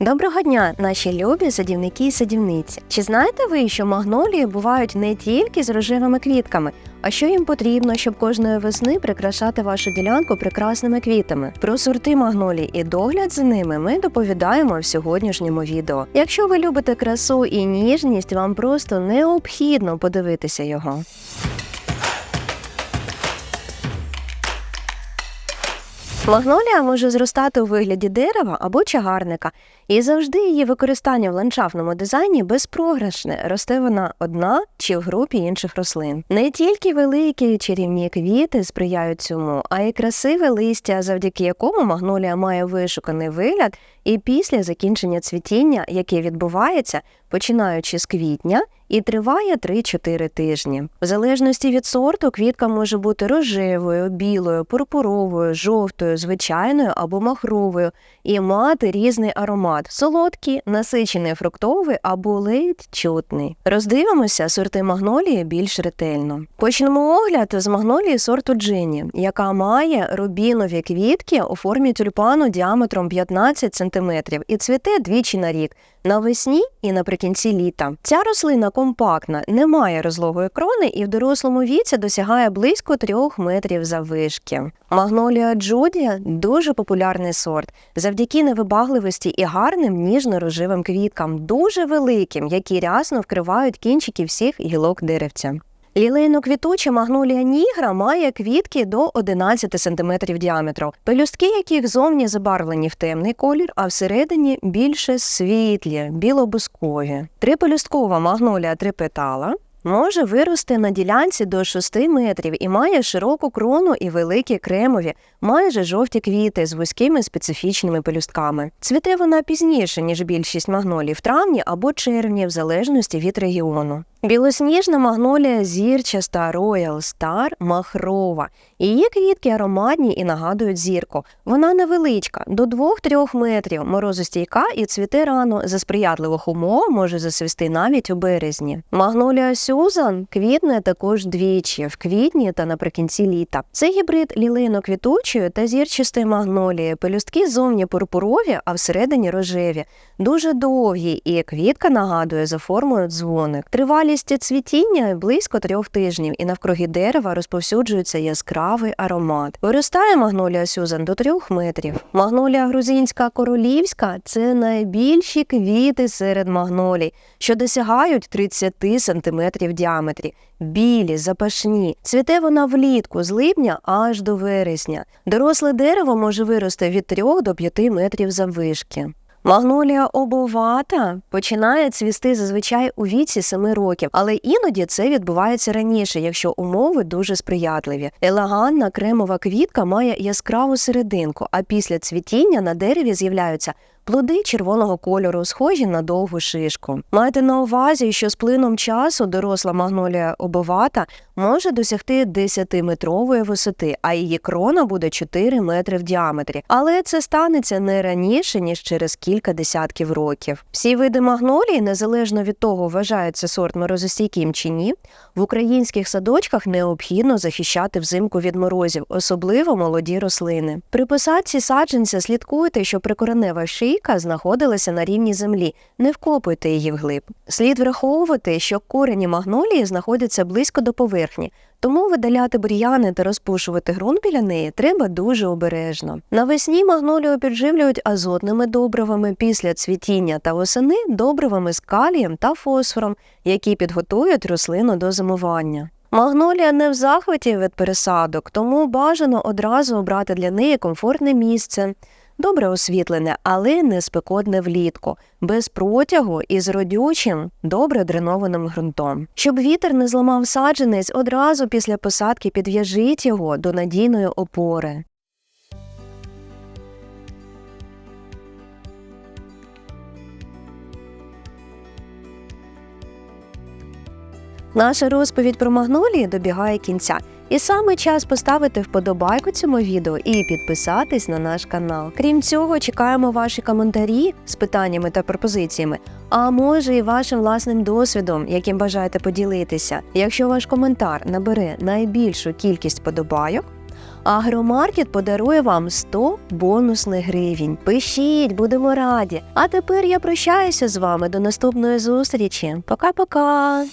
Доброго дня, наші любі садівники і садівниці. Чи знаєте ви, що магнолії бувають не тільки з рожевими квітками, а що їм потрібно, щоб кожної весни прикрашати вашу ділянку прекрасними квітами? Про сорти магнолій і догляд за ними ми доповідаємо в сьогоднішньому відео. Якщо ви любите красу і ніжність, вам просто необхідно подивитися його. Магнолія може зростати у вигляді дерева або чагарника, і завжди її використання в ландшафтному дизайні безпрограшне. Росте вона одна чи в групі інших рослин. Не тільки великі чарівні квіти сприяють цьому, а й красиве листя, завдяки якому магнолія має вишуканий вигляд, і після закінчення цвітіння, яке відбувається, починаючи з квітня. І триває 3-4 тижні. В залежності від сорту квітка може бути рожевою, білою, пурпуровою, жовтою, звичайною або махровою, і мати різний аромат солодкий, насичений фруктовий або ледь чутний. Роздивимося сорти магнолії більш ретельно. Почнемо огляд з магнолії сорту Джині, яка має рубінові квітки у формі тюльпану діаметром 15 см і цвіте двічі на рік навесні і наприкінці літа. Ця рослина компактна, не має розлогої крони і в дорослому віці досягає близько 3 метрів заввишки. Магнолія Джудія дуже популярний сорт завдяки невибагливості і гарним ніжно-рожевим квіткам, дуже великим, які рясно вкривають кінчики всіх гілок деревця. Лілейно-квітуча магнолія нігра має квітки до 11 см діаметру, пелюстки яких зовні забарвлені в темний колір, а всередині більше світлі, білобускові. Трипелюсткова магнолія трипетала може вирости на ділянці до 6 метрів і має широку крону і великі кремові, майже жовті квіти з вузькими специфічними пелюстками. Цвіте вона пізніше, ніж більшість магнолій в травні або червні, в залежності від регіону. Білосніжна магнолія зірчаста Royal Star махрова. Її квітки ароматні і нагадують зірку. Вона невеличка, до 2-3 метрів, морозостійка і цвіте рано. За сприятливих умов може засвісти навіть у березні. Магнолія Сюзан квітне також двічі в квітні та наприкінці літа. Це гібрид лілейно-квітучої та зірчастої магнолії. Пелюстки зовні пурпурові, а всередині рожеві, дуже довгі, і квітка нагадує за формою дзвоник. Тривалість Тривалість цвітіння близько трьох тижнів, і навкруги дерева розповсюджується яскравий аромат. Виростає магнолія Сюзан до трьох метрів. Магнолія грузинська королівська це найбільші квіти серед магнолій, що досягають 30 сантиметрів в діаметрі. Білі, запашні. Цвіте вона влітку з липня аж до вересня. Доросле дерево може вирости від 3 до 5 метрів заввишки. Магнолія обовата починає цвісти зазвичай у віці 7 років, але іноді це відбувається раніше, якщо умови дуже сприятливі. Елеганна кремова квітка має яскраву серединку, а після цвітіння на дереві з'являються Плоди червоного кольору схожі на довгу шишку. Майте на увазі, що з плином часу доросла магнолія обовата може досягти 10-метрової висоти, а її крона буде 4 метри в діаметрі. Але це станеться не раніше ніж через кілька десятків років. Всі види магнолії, незалежно від того, вважаються сорт морозостійким чи ні, в українських садочках необхідно захищати взимку від морозів, особливо молоді рослини. При посадці саджанця слідкуйте, що прикоренева шия Олійка знаходилася на рівні землі, не вкопуйте її вглиб. Слід враховувати, що корені магнолії знаходяться близько до поверхні, тому видаляти бур'яни та розпушувати ґрунт біля неї треба дуже обережно. Навесні магнолію підживлюють азотними добривами після цвітіння та восени добривами з калієм та фосфором, які підготують рослину до зимування. Магнолія не в захваті від пересадок, тому бажано одразу обрати для неї комфортне місце добре освітлене, але не спекотне влітку, без протягу і з родючим, добре дренованим ґрунтом. Щоб вітер не зламав саджанець, одразу після посадки підв'яжіть його до надійної опори. Наша розповідь про магнолії добігає кінця. І саме час поставити вподобайку цьому відео і підписатись на наш канал. Крім цього, чекаємо ваші коментарі з питаннями та пропозиціями, а може і вашим власним досвідом, яким бажаєте поділитися. Якщо ваш коментар набере найбільшу кількість подобайок, Агромаркет подарує вам 100 бонусних гривень. Пишіть, будемо раді. А тепер я прощаюся з вами до наступної зустрічі. Пока-пока!